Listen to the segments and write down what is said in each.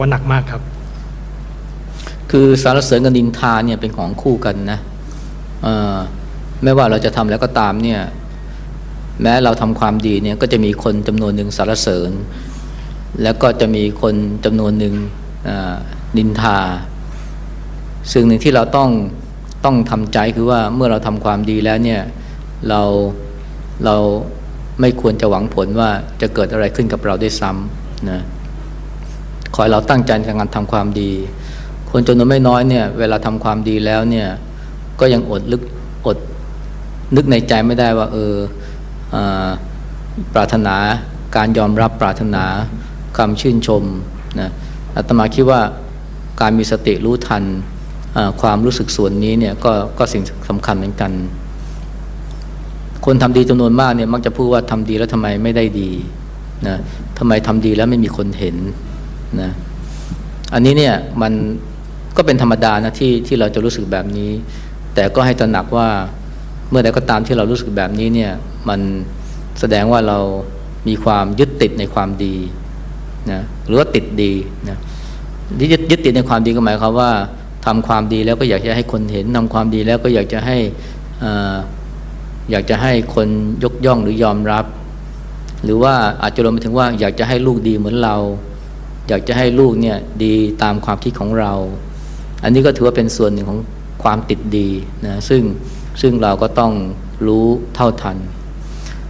ว่าหนักมากครับ คือสารเสริญกับนินทาเนี่ยเป็นของคู่กันนะเอ่อไม่ว่าเราจะทำแล้วก็ตามเนี่ย แม้เราทำความดีเนี่ยก็จะมีคนจำนวนหนึ่งสารเสริญ แล้วก็จะมีคนจำนวนหนึ่งนินทา สิ่งหนึ่งที่เราต้องต้องทำใจคือว่าเมื่อเราทำความดีแล้วเนี่ยเราเราไม่ควรจะหวังผลว่าจะเกิดอะไรขึ้นกับเราได้วยซ้ำนะ ขอให้เราตั้งใจในการทำความดี คนจำนวนไม่น้อยเนี่ยเวลาทำความดีแล้วเนี่ยก็ยังอดลึกอดนึกในใจไม่ได้ว่า เอออปรารถนาการยอมรับปรารถนาคำชื่นชมนะอาตมาคิดว่าการมีสติรู้ทันความรู้สึกส่วนนี้เนี่ยก็ก็สิ่งสำคัญเหมือนกัน คนทำดีจำนวนมากเนี่ยมักจะพูดว่าทำดีแล้วทำไมไม่ได้ดีนะทำไมทำดีแล้วไม่มีคนเห็น นะอันนี้เนี่ยมันก็เป็นธรรมดานะที่ที่เราจะรู้สึกแบบนี้ แต่ก็ให้ตระหนักว่าเมื่อใดก็ตามที่เรารู้สึกแบบนี้เนี่ยมันแสดงว่าเรามีความยึดติดในความดีนะหรือว่าติดดีนะที่ยึดยึดติดในความดีก็หมายความว่าทำความดีแล้วก็อยากจะให้คนเห็นทำความดีแล้วก็อยากจะให้อ่าอยากจะให้คนยกย่องหรือยอมรับ หรือว่าอาจจะรวมไปถึงว่าอยากจะให้ลูกดีเหมือนเรา อยากจะให้ลูกเนี่ยดีตามความคิดของเรา อันนี้ก็ถือว่าเป็นส่วนหนึ่งของความติดดีนะซึ่งซึ่งเราก็ต้องรู้เท่าทัน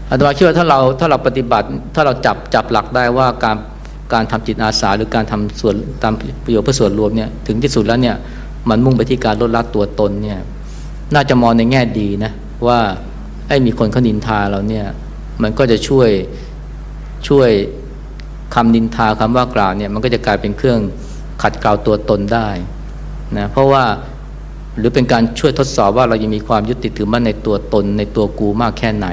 อาตมาคิดว่าถ้าเราถ้าเราปฏิบัติถ้าเราจับจับหลักได้ว่าการการทำจิตอาสาหรือการทำส่วนตามประโยชน์เพื่อส่วนรวมเนี่ยถึงที่สุดแล้วเนี่ยมันมุ่งไปที่การลดละตัวตนเนี่ยน่าจะมองในแง่ดีนะว่าไอ้มีคนเขานินทาเราเนี่ยมันก็จะช่วยช่วย คำนินทาคำว่ากล่าวเนี่ยมันก็จะกลายเป็นเครื่องขัดเกลาตัวตนได้นะเพราะว่าหรือเป็นการช่วยทดสอบว่าเรายังมีความยึดติดถือมั่นในตัวตนในตัวกูมากแค่ไหน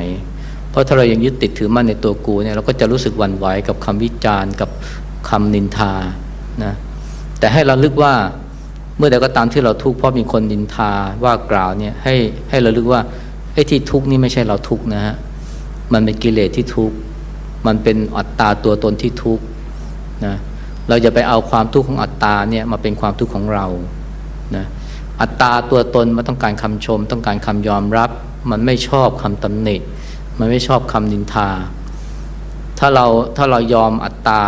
เพราะถ้าเรายังยึดติดถือมั่นในตัวกูเนี่ยเราก็จะรู้สึกหวั่นไหวกับคำวิจารณ์กับคำนินทานะแต่ให้เราลึกว่าเมื่อใดก็ตามที่เราทุกข์เพราะมีคนนินทาว่ากล่าวเนี่ยให้ให้เราลึกว่าไอ้ที่ทุกข์นี่ไม่ใช่เราทุกข์นะฮะมันเป็นกิเลสที่ทุกข์ มันเป็นอัตตาตัวตนที่ทุกข์นะเราจะไปเอาความทุกข์ของอัตตาเนี่ยมาเป็นความทุกข์ของเรานะอัตตาตัวตนมันต้องการคำชม ต้องการคำยอมรับ มันไม่ชอบคำตำหนิมันไม่ชอบคำนินทา ถ้าเราถ้าเรายอมอัตตา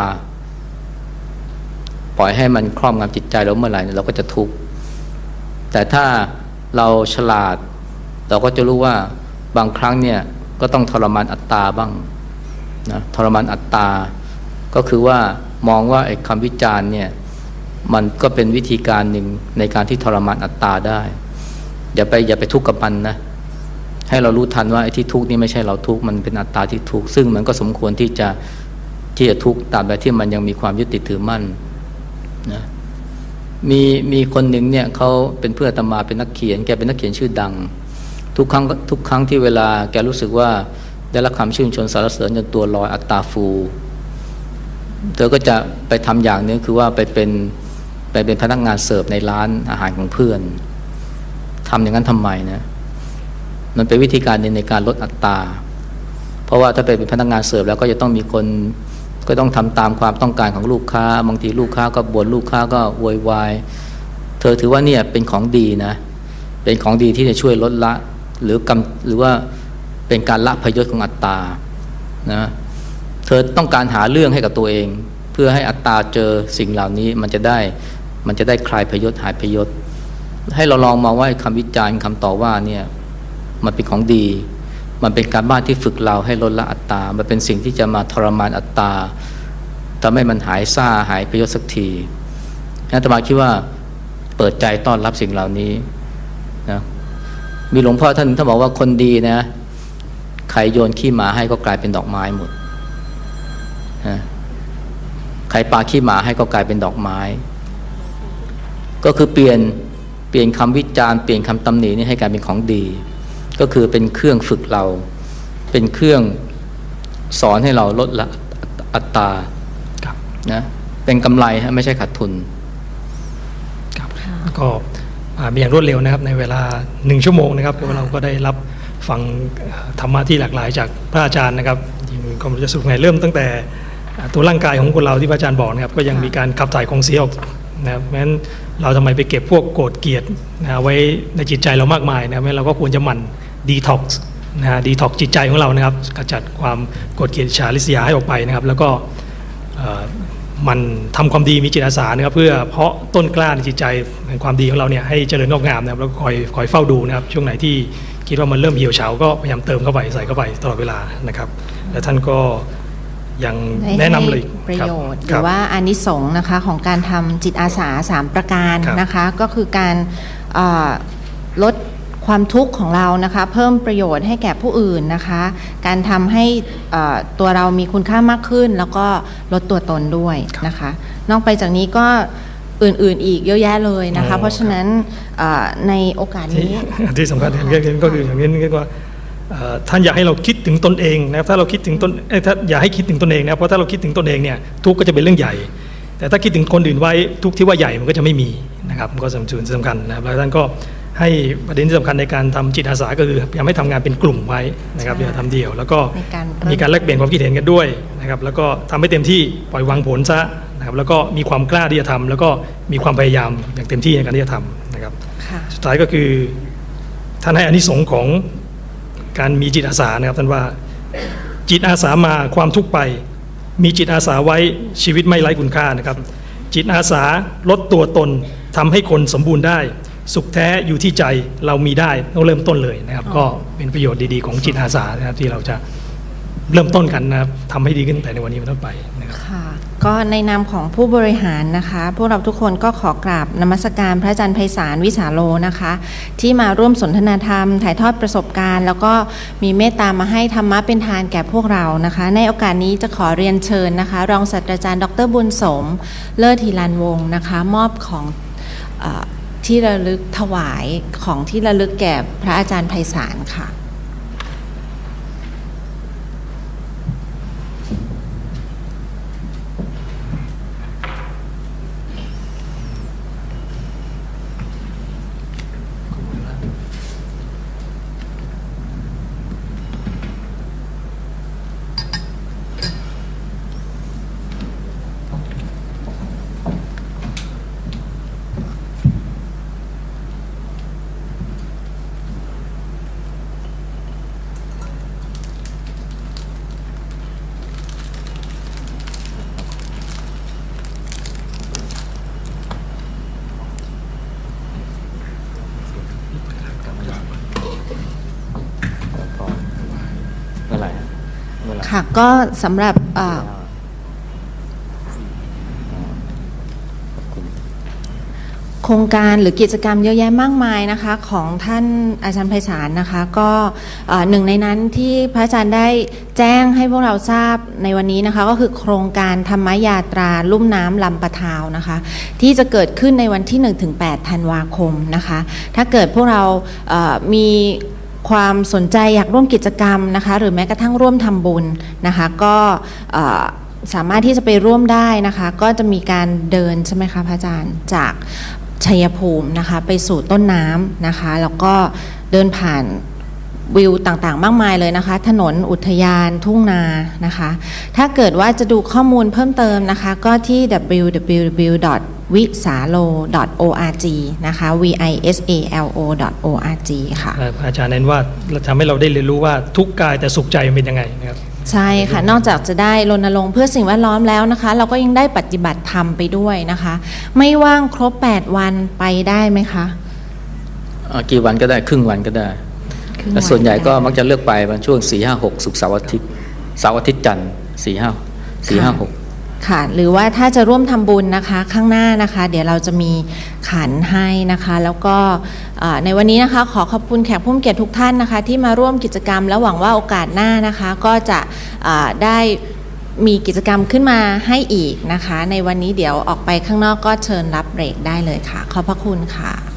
ปล่อยให้มันครอบงำจิตใจเราเมื่อไหร่เนี่ยเราก็จะทุกข์แต่ถ้าเราฉลาด เราก็จะรู้ว่าบางครั้งเนี่ยก็ต้องทรมานอัตตาบ้าง นะทรมานอัตตา ก็คือว่ามองว่าไอ้คำวิจารณ์เนี่ยมันก็เป็นวิธีการหนึ่งในการที่ทรมานอัตตาได้ อย่าไปอย่าไปทุกข์กับมันนะให้เรารู้ทันว่าไอ้ที่ทุกข์นี่ไม่ใช่เราทุกข์มันเป็นอัตตาที่ทุกข์ซึ่งมันก็สมควรที่จะที่จะทุกข์ตามแบบที่มันยังมีความยึดติดถือมั่นนะมีมีคนหนึ่งเนี่ยเขาเป็นเพื่อนตมาเป็นนักเขียน แกเป็นนักเขียนชื่อดัง ทุกครั้งทุกครั้งที่เวลาแกรู้สึกว่า ได้รับคำชื่นชมสรรเสริญจนตัวลอยอัตตาฟู เธอก็จะไปทำอย่างหนึงคือว่าไปเป็นไปเป็นพนักงานเสิร์ฟในร้านอาหารของเพื่อนทำอย่างนั้นทำไมนะมันเป็นวิธีการหนึ่งในการลดอัตตาเพราะว่าถ้าไปเป็นพนักงานเสิร์ฟแล้วก็จะต้องมีคนก็ต้องทำตามความต้องการของลูกค้า บางทีลูกค้าก็บ่นลูกค้าก็โวยวายเธอถือว่าเนี่ยเป็นของดีนะ เป็นของดีที่จะช่วยลดละ หรือกำหรือว่า เป็นการละพยศของอัตตานะเธอต้องการหาเรื่องให้กับตัวเอง เพื่อให้อัตตาเจอสิ่งเหล่านี้มันจะได้มันจะได้คลายพยศหายพยศ ให้เราลองมองว่าคำวิจารณ์คำต่อว่าเนี่ยมันเป็นของดี มันเป็นการบ้านที่ฝึกเราให้ลดละอัตตา มันเป็นสิ่งที่จะมาทรมานอัตตาทำให้มันหายซ่าหายพยศสักทีอาตมาคิดว่าเปิดใจต้อนรับสิ่งเหล่านี้นะมีหลวงพ่อท่านท่านบอกว่าคนดีนะ ใครโยนขี้หมาให้ก็กลายเป็นดอกไม้หมดนะใครปาขี้หมาให้ก็กลายเป็นดอกไม้ ก็คือเปลี่ยนเปลี่ยนคำวิจารณ์เปลี่ยนคำตำหนินี่ให้กลายเป็นของดี ก็คือเป็นเครื่องฝึกเรา เป็นเครื่องสอนให้เราลดละอัตตาครับนะเป็นกำไรฮะไม่ใช่ขาดทุนครับก็อ่ามีอย่างรวดเร็วนะครับในเวลาหนึ่งชั่วโมงนะครับพวกเราก็ได้รับ ฟังเอ่อธรรมะที่หลากหลายจากพระอาจารย์นะครับจริงๆก็จะสรุปไงเริ่มตั้งแต่อ่าตัวร่างกายของคนเราที่พระอาจารย์บอกนะครับก็ยังค่ะมีการขับถ่ายของเสียออกนะครับเพราะฉะนั้นเราทำไมไปเก็บพวกโกรธเกลียดนะไว้ในจิตใจเรามากมายนะครับเพราะฉะนั้นเราก็ควรจะหมั่นดีท็อกซ์นะฮะดีท็อกจิตใจของเรานะครับกำจัดความโกรธเกลียดอิจฉาริษยาให้ออกไปนะครับ แล้วก็เอ่อมันทำความดีมีจิตอาสานะครับเพื่อเพาะต้นกล้าในจิตใจแห่งความดีของเราเนี่ยให้เจริญงอกงามนะครับแล้วก็คอยคอยเฝ้าดูนะครับช่วงไหนที่ คิดว่ามันเริ่มเหี่ยวเฉาก็พยายามเติมเข้าไปใส่เข้าไปตลอดเวลานะครับ และท่านก็ยังได้แนะนำเลยให้ประโยชน์หครืบอว่าอานิสงส์นะคะของการทำจิตอาสาสามประการครับนะคะก็คือการเอ่อลดความทุกข์ของเรานะคะเพิ่มประโยชน์ให้แก่ผู้อื่นนะคะ การทำให้เอ่อตัวเรามีคุณค่ามากขึ้น แล้วก็ลดตัวตนด้วยนะคะ นอกไปจากนี้ก็ อื่นๆ อีกเยอะแยะเลยนะคะอ๋อเพราะฉะนั้นเอ่อในโอกาสที่นี้ที่สำคัญอย่างนี้ก็คืออย่างนี้เรียกว่าเอ่อท่านอยากให้เราคิดถึงตนเองนะครับถ้าเราคิดถึงตนเอ้ยถ้าอย่าให้คิดถึงตนเองนะครับเพราะถ้าเราคิดถึงตนเองเนี่ยทุกข์ก็จะเป็นเรื่องใหญ่ แต่ถ้าคิดถึงคนอื่นไว้ทุกข์ที่ว่าใหญ่มันก็จะไม่มีนะครับมันก็สำคัญสำคัญนะครับแล้วท่านก็ให้ประเด็นที่สำคัญในการทำจิตอาสาก็คือพยายามให้ทำงานเป็นกลุ่มไว้นะครับใช่อย่าทำเดียว แล้วก็ในการเริ่มมีการแลกเปลี่ยนความคิดเห็นกันด้วยนะครับแล้วก็ทำให้เต็มที่ปล่อยวางผลซะ นะครับแล้วก็มีความกล้าที่จะทำแล้วก็มีความพยายามอย่างเต็มที่ในการที่จะทำนะครับค่ะสุดท้ายก็คือท่านให้อานิสงส์ของการมีจิตอาสานะครับท่านว่าจิตอาสามาความทุกข์ไป มีจิตอาสาไว้ชีวิตไม่ไร้คุณค่านะครับ จิตอาสาลดตัวตนทำให้คนสมบูรณ์ได้ สุขแท้อยู่ที่ใจเรามีได้ต้องเริ่มต้นเลยนะครับ ก็เป็นประโยชน์ดีๆของจิตอาสานะครับที่เราจะ เริ่มต้นกันนะครับทำให้ดีขึ้นแต่ในวันนี้เป็นต้นไปนะครับ ค่ะก็ในนามของผู้บริหารนะคะ พวกเราทุกคนก็ขอกราบนมัสการพระอาจารย์ไพศาลวิสาโลนะคะ ที่มาร่วมสนทนาธรรม ถ่ายทอดประสบการณ์ แล้วก็มีเมตตามาให้ธรรมะเป็นทานแก่พวกเรานะคะ ในโอกาสนี้จะขอเรียนเชิญนะคะ รองศาสตราจารย์ ดรบุญสม เลิศธีรันวงศ์นะคะ มอบของอที่ระลึกถวายของที่ระลึกแก่พระอาจารย์ไพศาลค่ะ ค่ะ ก็สำหรับเอ่อโครงการหรือกิจกรรมเยอะแยะมากมายนะคะ ของท่านอาจารย์ไพศาลนะคะ ก็เอ่อหนึ่งในนั้นที่พระอาจารย์ได้แจ้งให้พวกเราทราบในวันนี้นะคะ ก็คือโครงการธรรมยาตราลุ่มน้ำลำปะทาวนะคะ ที่จะเกิดขึ้นในวันที่ 1-8ธันวาคมนะคะ ถ้าเกิดพวกเราเอ่อมี ความสนใจอยากร่วมกิจกรรมนะคะ หรือแม้กระทั่งร่วมทำบุญนะคะ ก็สามารถที่จะไปร่วมได้นะคะ ก็จะมีการเดินใช่ไหมคะพระอาจารย์จากชัยภูมินะคะ ไปสู่ต้นน้ำนะคะ แล้วก็เดินผ่านวิวต่างๆ มากมายเลยนะคะ ถนนอุทยานทุ่งนานะคะ ถ้าเกิดว่าจะดูข้อมูลเพิ่มเติมนะคะ ก็ที่ www. www.visalo.org นะคะ v i s a l o .org ค่ะ อาจารย์เน้นว่าทำให้เราได้เรียนรู้ว่าทุกข์กายแต่สุขใจมันเป็นยังไงนะครับใช่ค่ะ นอกจากจะได้รณรงค์เพื่อสิ่งแวดล้อมแล้วนะคะ เราก็ยังได้ปฏิบัติธรรมไปด้วยนะคะ ไม่ว่างครบ 8 วันไปได้ไหมคะอ่ากี่วันก็ได้ครึ่งวันก็ได้ครึ่งและส่วนใหญ่ก็ได้มักจะเลือกไปวันช่วงสี่ห้าหกศุกร์เสาร์อาทิตย์เสาร์อาทิตย์จันทร์สี่ห้าสี่ห้าหก ค่ะ หรือว่าถ้าจะร่วมทำบุญนะคะข้างหน้านะคะ เดี๋ยวเราจะมีขันให้นะคะ แล้วก็ในวันนี้นะคะ ขอขอบคุณแขกผู้มีเกียรติทุกท่านนะคะ ที่มาร่วมกิจกรรมและหวังว่าโอกาสหน้านะคะ ก็จะได้มีกิจกรรมขึ้นมาให้อีกนะคะ ในวันนี้เดี๋ยวออกไปข้างนอกก็เชิญรับเบรกได้เลยค่ะ ขอบพระคุณค่ะ